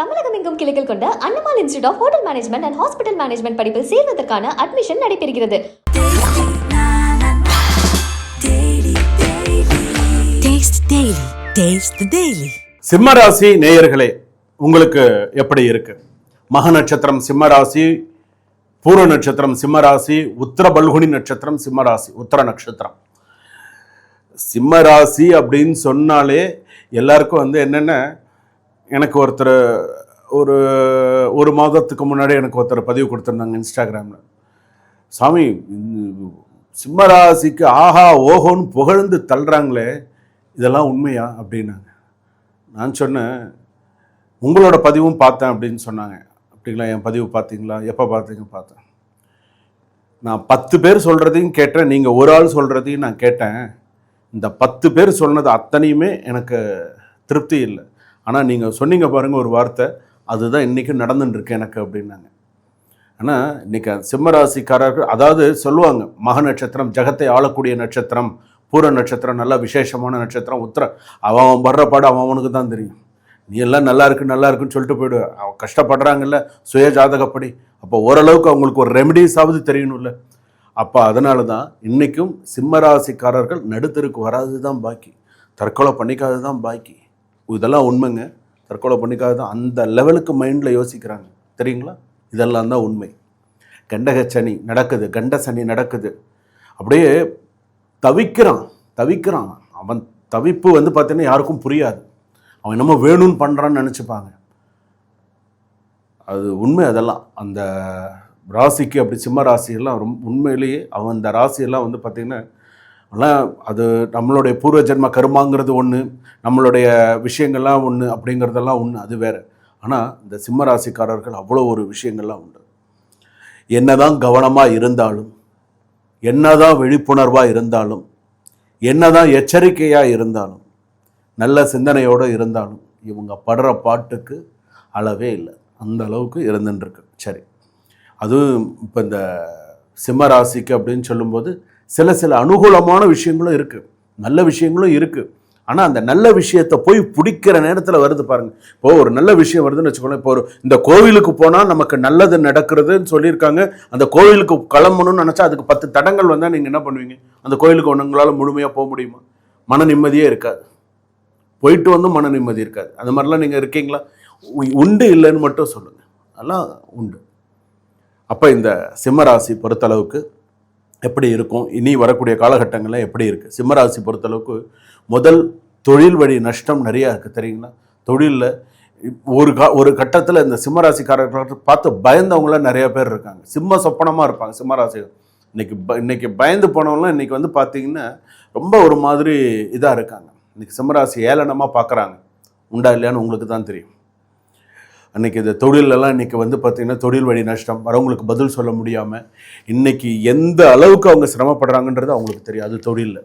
தமிழகம் எங்கும் கிளைகள் கொண்ட Annamal institute of hotel management and hospital management படிப்பில் சேர்வதற்கான அட்மிஷன் நடைபெறுகிறது Taste Daily. Taste the Daily. சிம்மராசி நேயர்களே உங்களுக்கு எப்படி இருக்கு மக நட்சத்திரம் சிம்மராசி பூர்வ நட்சத்திரம் சிம்மராசி உத்தர பல்குனி நட்சத்திரம் சிம்மராசி உத்தர நட்சத்திரம் சிம்மராசி அப்படின்னு சொன்னாலே எல்லாருக்கும் வந்து என்னென்ன எனக்கு ஒருத்தர் ஒரு ஒரு மாதத்துக்கு முன்னாடி எனக்கு ஒருத்தர் பதிவு கொடுத்துருந்தாங்க இன்ஸ்டாகிராமில். சாமி சிம்மராசிக்கு ஆஹா ஓஹோன்னு புகழ்ந்து தள்ளுறாங்களே இதெல்லாம் உண்மையா? அப்படின்னாங்க. நான் சொன்னேன் உங்களோட பதிவும் பார்த்தேன் அப்படின்னு சொன்னாங்க. அப்படிங்களா என் பதிவு பார்த்தீங்களா? எப்போ பார்த்தீங்க? பார்த்தேன். நான் பத்து பேர் சொல்கிறதையும் கேட்டேன் நீங்கள் ஒரு ஆள் சொல்கிறதையும் நான் கேட்டேன். இந்த பத்து பேர் சொன்னது அத்தனையுமே எனக்கு திருப்தி இல்லை. ஆனால் நீங்கள் சொன்னீங்க பாருங்கள் ஒரு வார்த்தை அதுதான் இன்றைக்கும் நடந்துட்டுருக்கு எனக்கு அப்படின்னாங்க. ஆனால் இன்னைக்கு சிம்மராசிக்காரர்கள் அதாவது சொல்லுவாங்க மக நட்சத்திரம் ஜகத்தை ஆளக்கூடிய நட்சத்திரம் பூர நட்சத்திரம் நல்லா விசேஷமான நட்சத்திரம் உத்தர அவன் அவன் படுற பாடு அவன் அவனுக்கு தான் தெரியும். நீ எல்லாம் நல்லா இருக்கு நல்லா இருக்குன்னு சொல்லிட்டு போயிடு. அவன் கஷ்டப்படுறாங்கல்ல சுய ஜாதகப்படி அப்போ ஓரளவுக்கு அவங்களுக்கு ஒரு ரெமெடிஸாவது தெரியணும்ல. அப்போ அதனால தான் இன்றைக்கும் சிம்மராசிக்காரர்கள் நடுத்தருக்கு வராது தான் பாக்கி. தற்கொலை பண்ணிக்காது தான் பாக்கி. இதெல்லாம் உண்மைங்க. தற்கொலை பண்ணிக்காது தான். அந்த லெவலுக்கு மைண்டில் யோசிக்கிறாங்க. தெரியுங்களா? இதெல்லாம் தான் உண்மை. கண்டக சனி நடக்குது. கண்ட சனி நடக்குது. அப்படியே தவிக்கிறான். தவிக்கிறான். அவன் தவிப்பு வந்து பார்த்தீங்கன்னா யாருக்கும் புரியாது. அவன் என்னமோ வேணும்னு பண்ணுறான்னு நினச்சிப்பாங்க. அது உண்மை அதெல்லாம். அந்த ராசிக்கு அப்படி சிம்ம ராசியெல்லாம் ரொம்ப உண்மையிலேயே அவன் அந்த ராசியெல்லாம் வந்து பார்த்திங்கன்னா ஆனால் அது நம்மளுடைய பூர்வ ஜென்ம கருமாங்கிறது ஒன்று நம்மளுடைய விஷயங்கள்லாம் ஒன்று அப்படிங்கிறதெல்லாம் ஒன்று அது வேறு. ஆனால் இந்த சிம்ம ராசிக்காரர்கள் அவ்வளோ ஒரு விஷயங்கள்லாம் உண்டு. என்னதான் கவனமாக இருந்தாலும் என்னதான் விழிப்புணர்வாக இருந்தாலும் என்னதான் எச்சரிக்கையாக இருந்தாலும் நல்ல சிந்தனையோடு இருந்தாலும் இவங்க படுற பாட்டுக்கு அளவே இல்லை. அந்த அளவுக்கு இருந்துட்டுருக்கு சரி. அதுவும் இப்போ இந்த சிம்ம ராசிக்கு அப்படின்னு சொல்லும்போது சில சில அனுகூலமான விஷயங்களும் இருக்குது நல்ல விஷயங்களும் இருக்குது ஆனால் அந்த நல்ல விஷயத்தை போய் பிடிக்கிற நேரத்தில் வருது பாருங்கள் இப்போ ஒரு நல்ல விஷயம் வருதுன்னு வச்சுக்கோங்களேன். இப்போ ஒரு இந்த கோவிலுக்கு போனால் நமக்கு நல்லது நடக்கிறதுன்னு சொல்லியிருக்காங்க. அந்த கோவிலுக்கு கிளம்பணும்னு நினச்சா அதுக்கு பத்து தடங்கள் வந்தால் நீங்கள் என்ன பண்ணுவீங்க? அந்த கோவிலுக்கு ஒன்றுங்களால் முழுமையாக போக முடியுமா? மன நிம்மதியே இருக்காது. போயிட்டு வந்து மன நிம்மதி இருக்காது. அந்த மாதிரிலாம் நீங்கள் இருக்கீங்களா? உ- உண்டு இல்லைன்னு மட்டும் சொல்லுங்கள் அதெல்லாம் உண்டு. அப்போ இந்த சிம்மராசி பொறுத்தளவுக்கு எப்படி இருக்கும்? இனி வரக்கூடிய காலகட்டங்களில் எப்படி இருக்குது சிம்மராசி பொறுத்தளவுக்கு முதல் தொழில் வழி நஷ்டம் நிறையா இருக்குது தெரியுங்களா? தொழிலில் ஒரு கா ஒரு கட்டத்தில் இந்த சிம்மராசிக்காரர்கள் பார்த்து பயந்தவங்களாம் நிறைய பேர் இருக்காங்க. சிம்ம சொப்பனமாக இருப்பாங்க சிம்மராசி இன்னைக்கு ப இன்னைக்கு பயந்து போனவங்களாம் இன்றைக்கி வந்து பார்த்தீங்கன்னா ரொம்ப ஒரு மாதிரி இதாக இருக்காங்க. இன்றைக்கி சிம்மராசி ஏளனமாக பார்க்குறாங்க. உண்டா இல்லையான்னு உங்களுக்கு தான் தெரியும். அன்றைக்கி இந்த தொழிலெல்லாம் இன்றைக்கி வந்து பார்த்திங்கன்னா தொழில் வழி நஷ்டம் வரவங்களுக்கு பதில் சொல்ல முடியாமல் இன்றைக்கி எந்த அளவுக்கு அவங்க சிரமப்படுறாங்கன்றது அவங்களுக்கு தெரியும். அது தொழிலில்.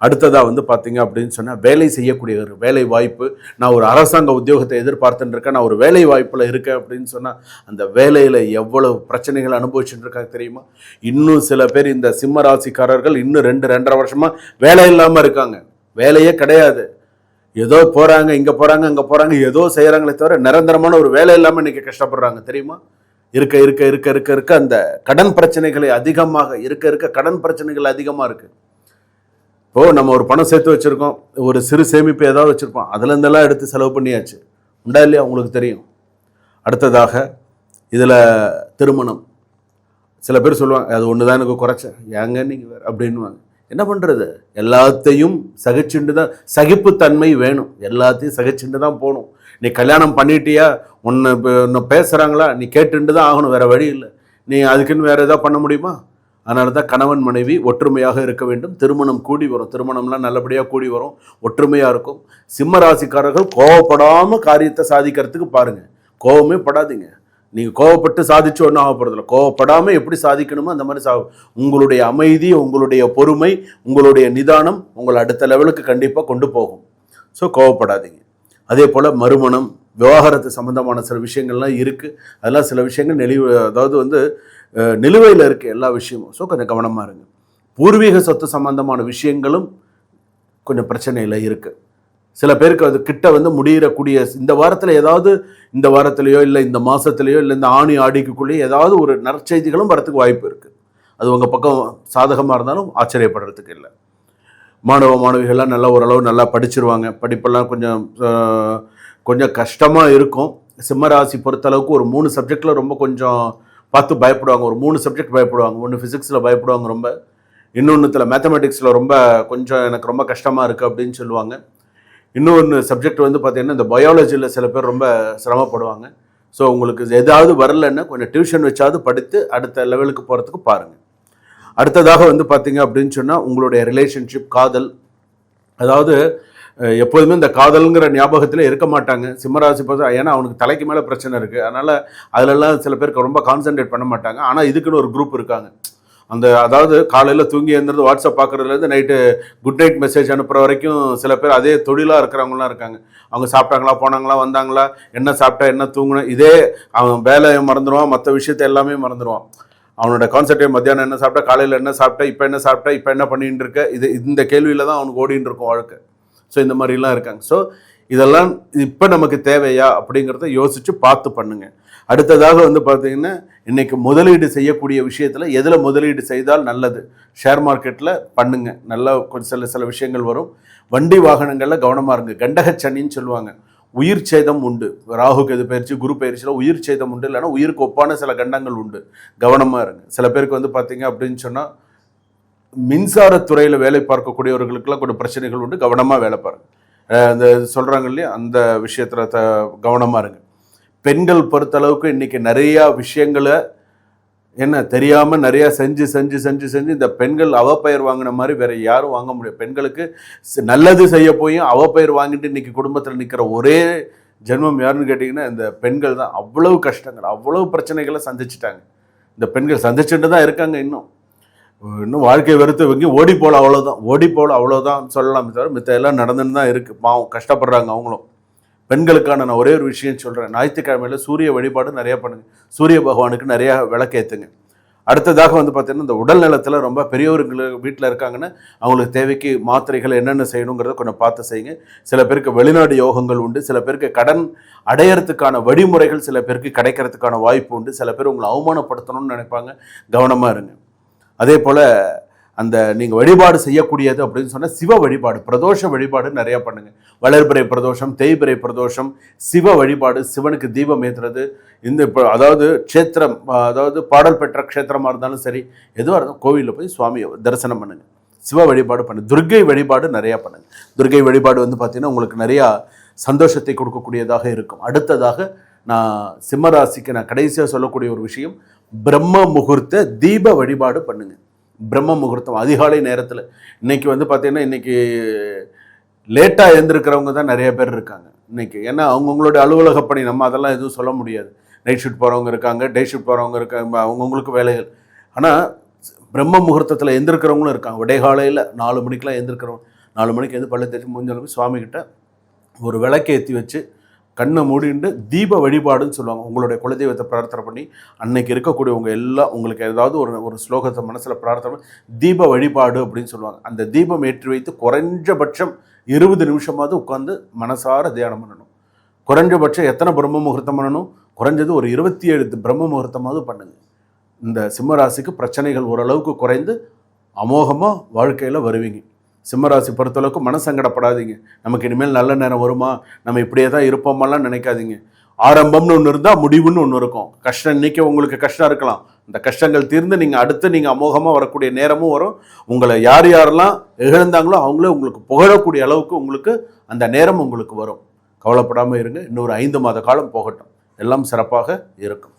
அடுத்ததாக வந்து பார்த்தீங்க அப்படின்னு சொன்னால் வேலை செய்யக்கூடிய ஒரு வேலை வாய்ப்பு. நான் ஒரு அரசாங்க உத்தியோகத்தை எதிர்பார்த்துட்டு இருக்கேன். நான் ஒரு வேலை வாய்ப்பில் இருக்கேன் அப்படின்னு சொன்னால் அந்த வேலையில் எவ்வளவு பிரச்சனைகள் அனுபவிச்சுட்டு இருக்காங்க தெரியுமா? இன்னும் சில பேர் இந்த சிம்ம ராசிக்காரர்கள் இன்னும் ரெண்டு ரெண்டரை வருஷமாக வேலை இல்லாமல் இருக்காங்க. வேலையே கிடையாது. ஏதோ போகிறாங்க இங்கே போகிறாங்க அங்கே போகிறாங்க ஏதோ செய்கிறாங்களே தவிர நிரந்தரமான ஒரு வேலை இல்லாமல் இன்னைக்கு கஷ்டப்படுறாங்க தெரியுமா? இருக்க இருக்க இருக்க இருக்க இருக்க அந்த கடன் பிரச்சனைகளை அதிகமாக இருக்க இருக்க கடன் பிரச்சனைகள் அதிகமாக இருக்குது இப்போ நம்ம ஒரு பணம் சேர்த்து வச்சுருக்கோம் ஒரு சிறு சேமிப்பு ஏதாவது வச்சுருப்போம் அதுலேருந்தெல்லாம் எடுத்து செலவு பண்ணியாச்சு. உண்டா இல்லையா? உங்களுக்கு தெரியும். அடுத்ததாக இதில் திருமணம். சில பேர் சொல்லுவாங்க அது ஒன்று தான் எனக்கு குறைச்சேன் ஏங்க நீங்கள் வேறு? அப்படின்வாங்க என்ன பண்ணுறது எல்லாத்தையும் சகிச்சுண்டு தான் சகிப்புத்தன்மை வேணும். எல்லாத்தையும் சகிச்சுண்டு தான் போகணும். நீ கல்யாணம் பண்ணிட்டியா? உன்னை இப்போ உன்னை பேசுகிறாங்களா நீ கேட்டுண்டு தான் ஆகணும் வேறு வழி இல்லை. நீ அதுக்குன்னு வேறு எதாவது பண்ண முடியுமா? அதனால தான் கணவன் மனைவி ஒற்றுமையாக இருக்க வேண்டும். திருமணம் கூடி வரும். திருமணம்லாம் நல்லபடியாக கூடி வரும். ஒற்றுமையாக இருக்கும். சிம்ம ராசிக்காரர்கள் கோவப்படாமல் காரியத்தை சாதிக்கிறதுக்கு பாருங்கள் கோவமே படாதீங்க. நீங்கள் கோவப்பட்டு சாதிச்சு ஒன்றும் ஆக போகிறதில்ல கோவப்படாமல் எப்படி சாதிக்கணுமோ அந்த மாதிரி சா உங்களுடைய அமைதி உங்களுடைய பொறுமை உங்களுடைய நிதானம் உங்களை அடுத்த லெவலுக்கு கண்டிப்பாக கொண்டு போகும். ஸோ கோவப்படாதீங்க. அதே போல் மறுமணம் விவாகரத்து சம்மந்தமான சில விஷயங்கள்லாம் இருக்குது அதெல்லாம் சில விஷயங்கள் நெளிவு அதாவது வந்து நிலுவையில் இருக்குது எல்லா விஷயமும். ஸோ கொஞ்சம் கவனமாக இருங்க. பூர்வீக சொத்து சம்பந்தமான விஷயங்களும் கொஞ்சம் பிரச்சனையில் இருக்குது சில பேருக்கு அது கிட்ட வந்து முடியிறக்கூடிய இந்த வாரத்தில் ஏதாவது இந்த வாரத்திலேயோ இல்லை இந்த மாதத்துலேயோ இல்லை இந்த ஆணி ஆடிக்குள்ளேயோ ஏதாவது ஒரு நற்செய்திகளும் வரத்துக்கு வாய்ப்பு இருக்குது அது உங்கள் பக்கம் சாதகமாக இருந்தாலும் ஆச்சரியப்படுறதுக்கு இல்லை. மாணவ மாணவிகள்லாம் நல்லா ஓரளவு நல்லா படிச்சிருவாங்க. படிப்பெல்லாம் கொஞ்சம் கொஞ்சம் கஷ்டமாக இருக்கும். சிம்மராசி பொறுத்தளவுக்கு ஒரு மூணு சப்ஜெக்டில் ரொம்ப கொஞ்சம் பார்த்து பயப்படுவாங்க. ஒரு மூணு சப்ஜெக்ட் பயப்படுவாங்க. ஒன்று ஃபிசிக்ஸில் பயப்படுவாங்க ரொம்ப. இன்னொன்றுத்தில் மேத்தமெட்டிக்ஸில் ரொம்ப கொஞ்சம் எனக்கு ரொம்ப கஷ்டமாக இருக்குது அப்படின்னு சொல்லுவாங்க. இன்னொன்று சப்ஜெக்ட் வந்து பார்த்தீங்கன்னா இந்த பயாலஜியில் சில பேர் ரொம்ப சிரமப்படுவாங்க. ஸோ உங்களுக்கு எதாவது வரலன்னா கொஞ்சம் டியூஷன் வச்சாவது படித்து அடுத்த லெவலுக்கு போகிறதுக்கு பாருங்கள் அடுத்ததாக வந்து பார்த்தீங்க அப்படின்னு சொன்னால் உங்களுடைய ரிலேஷன்ஷிப் காதல் அதாவது எப்போதுமே இந்த காதலுங்கிற ஞாபகத்தில் இருக்க மாட்டாங்க. சிம்மராசி பார்த்தா ஏன்னா அவனுக்கு தலைக்கு மேலே பிரச்சனை இருக்குது அதனால் அதிலெல்லாம் சில பேருக்கு ரொம்ப கான்சன்ட்ரேட் பண்ண மாட்டாங்க. ஆனால் இதுக்குன்னு ஒரு குரூப் இருக்காங்க. அந்த அதாவது காலையில் தூங்கி எழுந்திருந்து வாட்ஸ்அப் பார்க்குறதுலேருந்து நைட்டு குட் நைட் மெசேஜ் அனுப்புகிற வரைக்கும் சில பேர் அதே தொழிலாக இருக்கிறவங்களாம் இருக்காங்க. அவங்க சாப்பிட்டாங்களா போனாங்களா வந்தாங்களா என்ன சாப்பிட்டா என்ன தூங்கின இதே அவன் வேலையை மறந்துடுவான் மற்ற விஷயத்தை எல்லாமே மறந்துடுவான் அவனோட கான்செப்டே மத்தியானம் என்ன சாப்பிட்டா காலையில் என்ன சாப்பிட்டா இப்போ என்ன சாப்பிட்டா இப்போ என்ன பண்ணிகிட்டு இருக்க இது இந்த கேள்வியில் தான் அவனுக்கு ஓடிட்டு இருக்கும் வாழ்க்கை. ஸோ இந்த மாதிரிலாம் இருக்காங்க. ஸோ இதெல்லாம் இப்போ நமக்கு தேவையா அப்படிங்கிறத யோசித்து பார்த்து பண்ணுங்கள் அடுத்ததாக வந்து பார்த்தீங்கன்னா இன்னைக்கு முதலீடு செய்யக்கூடிய விஷயத்தில் எதில் முதலீடு செய்தால் நல்லது? ஷேர் மார்க்கெட்டில் பண்ணுங்க. நல்லா கொஞ்சம் சில சில விஷயங்கள் வரும். வண்டி வாகனங்களில் கவனமாக இருங்க. கண்டகச்சனின்னு சொல்லுவாங்க. உயிர் சேதம் உண்டு. ராகு கெது பயிற்சி குரு பயிற்சியில் உயிர் சேதம் உண்டு. இல்லைன்னா உயிருக்கு ஒப்பான சில கண்டங்கள் உண்டு. கவனமாக இருங்க. சில பேருக்கு வந்து பார்த்தீங்க அப்படின்னு சொன்னால் மின்சாரத்துறையில் வேலை பார்க்கக்கூடியவர்களுக்கெல்லாம் கொஞ்சம் பிரச்சனைகள் உண்டு. கவனமாக வேலை பாருங்க. இந்த அந்த சொல்கிறாங்க இல்லையா? அந்த விஷயத்தில் த கவனமாக இருங்க. பெண்கள் பொறுத்தளவுக்கு இன்றைக்கி நிறையா விஷயங்களை என்ன தெரியாமல் நிறையா செஞ்சு செஞ்சு செஞ்சு செஞ்சு இந்த பெண்கள் அவப்பெயர் வாங்கின மாதிரி வேற யாரும் வாங்க முடியாது. பெண்களுக்கு நல்லது செய்ய போயும் அவப்பெயர் வாங்கிட்டு இன்னைக்கு குடும்பத்தில் நிற்கிற ஒரே ஜென்மம் யாருன்னு கேட்டிங்கன்னா இந்த பெண்கள் தான். அவ்வளவு கஷ்டங்கள் அவ்வளவு பிரச்சனைகளை சந்திச்சிட்டாங்க. இந்த பெண்கள் சந்திச்சுட்டு தான் இருக்காங்க இன்னும். இன்னும் வாழ்க்கை வெறுத்து வைங்க ஓடி போகல அவ்வளோதான் ஓடி போகல அவ்வளோதான் சொல்லலாம் தவிர மித்த எல்லாம் நடந்துன்னு தான் இருக்குது பாவம் கஷ்டப்படுறாங்க அவங்களும். பெண்களுக்கான நான் ஒரே ஒரு விஷயம் சொல்கிறேன் ஞாயிற்றுக்கிழமையில் சூரிய வழிபாடு நிறையா பண்ணுங்கள் சூரிய பகவானுக்கு நிறையா விளக்கேற்றுங்க அடுத்ததாக வந்து பார்த்தீங்கன்னா இந்த உடல் நலத்தில் ரொம்ப பெரியவர்கள் வீட்டில் இருக்காங்கன்னா அவங்களுக்கு தேவைக்கு மாத்திரைகள் என்னென்ன செய்யணுங்கிறத கொஞ்சம் பார்த்து செய்யுங்க. சில பேருக்கு வெளிநாடு யோகங்கள் உண்டு. சில பேருக்கு கடன் அடையறதுக்கான வழிமுறைகள் சில பேருக்கு கிடைக்கிறதுக்கான வாய்ப்பு உண்டு. சில பேர் உங்களை அவமானப்படுத்தணும்னு நினைப்பாங்க. கவனமாக இருங்க. அதே போல் அந்த நீங்கள் வழிபாடு செய்யக்கூடியது அப்படின்னு சொன்னால் சிவ வழிபாடு பிரதோஷ வழிபாடு நிறையா பண்ணுங்க. வளர்பிறை பிரதோஷம் தேய்பிறை பிரதோஷம் சிவ வழிபாடு சிவனுக்கு தீபம் ஏற்றுறது இந்த இப்போ அதாவது க்ஷேத்திரம் அதாவது பாடல் பெற்ற க்ஷேத்திரமாக இருந்தாலும் சரி எதுவாக இருந்தாலும் கோவிலில் போய் சுவாமியை தரிசனம் பண்ணுங்க. சிவ வழிபாடு பண்ணு துர்கை வழிபாடு நிறையா பண்ணுங்க. துர்க்கை வழிபாடு வந்து பார்த்தீங்கன்னா உங்களுக்கு நிறையா சந்தோஷத்தை கொடுக்கக்கூடியதாக இருக்கும். அடுத்ததாக நான் சிம்மராசிக்கு நான் கடைசியாக சொல்லக்கூடிய ஒரு விஷயம் பிரம்ம முகூர்த்த தீப வழிபாடு பண்ணுங்கள் பிரம்ம முகூர்த்தம் அதிகாலை நேரத்தில். இன்றைக்கி வந்து பார்த்திங்கன்னா இன்றைக்கி லேட்டாக எழுந்திருக்கிறவங்க தான் நிறைய பேர் இருக்காங்க இன்றைக்கி ஏன்னா அவங்கவுங்களுடைய அலுவலக பணி நம்ம அதெல்லாம் எதுவும் சொல்ல முடியாது. நைட் ஷிஃப்ட் போகிறவங்க இருக்காங்க டே ஷிஃப்ட் போகிறவங்க இருக்காங்க அவங்கவுங்களுக்கு வேலைகள். ஆனால் பிரம்ம முகூர்த்தத்தில் எழுந்திருக்கிறவங்களும் இருக்காங்க. விடைகாலையில் நாலு மணிக்கெலாம் எழுந்திருக்கிறவங்க நாலு மணிக்கு எந்து பள்ளி தேய்ச்சி முடிஞ்சளவு சுவாமிகிட்ட ஒரு விளக்கு ஏற்றி வச்சு கண்ணை மூடிண்டு தீப வழிபாடுன்னு சொல்லுவாங்க. உங்களுடைய குலதெய்வத்தை பிரார்த்தனை பண்ணி அன்னைக்கு இருக்கக்கூடியவங்க எல்லாம் உங்களுக்கு ஏதாவது ஒரு ஒரு ஸ்லோகத்தை மனசில் பிரார்த்தனை பண்ணி தீப வழிபாடு அப்படின்னு சொல்லுவாங்க. அந்த தீபம் ஏற்றி வைத்து குறைஞ்சபட்சம் இருபது நிமிஷமாவது உட்காந்து மனசார தியானம் பண்ணணும். குறைஞ்சபட்சம் எத்தனை பிரம்ம முகூர்த்தம் பண்ணணும்? குறைஞ்சது ஒரு இருபத்தி ஏழு பிரம்ம முகூர்த்தமாவது பண்ணுங்க. இந்த சிம்மராசிக்கு பிரச்சனைகள் ஓரளவுக்கு குறைந்து அமோகமாக வாழ்க்கையில் வருவீங்க. சிம்மராசி பொறுத்தளவுக்கு மனசங்கடப்படாதீங்க நமக்கு இனிமேல் நல்ல நேரம் வருமா? நம்ம இப்படியே தான் இருப்போமெல்லாம் நினைக்காதீங்க. ஆரம்பம்னு ஒன்று இருந்தால் முடிவுன்னு ஒன்று இருக்கும். கஷ்டம் இன்னைக்கு உங்களுக்கு கஷ்டம் இருக்கலாம். இந்த கஷ்டங்கள் தீர்ந்து நீங்கள் அடுத்து நீங்கள் அமோகமாக வரக்கூடிய நேரமும் வரும். உங்களை யார் யாரெல்லாம் இழந்தாங்களோ அவங்களே உங்களுக்கு புகழக்கூடிய அளவுக்கு உங்களுக்கு அந்த நேரம் உங்களுக்கு வரும். கவலைப்படாமல் இருங்க. இன்னொரு ஐந்து மாத காலம் போகட்டும். எல்லாம் சிறப்பாக இருக்கும்.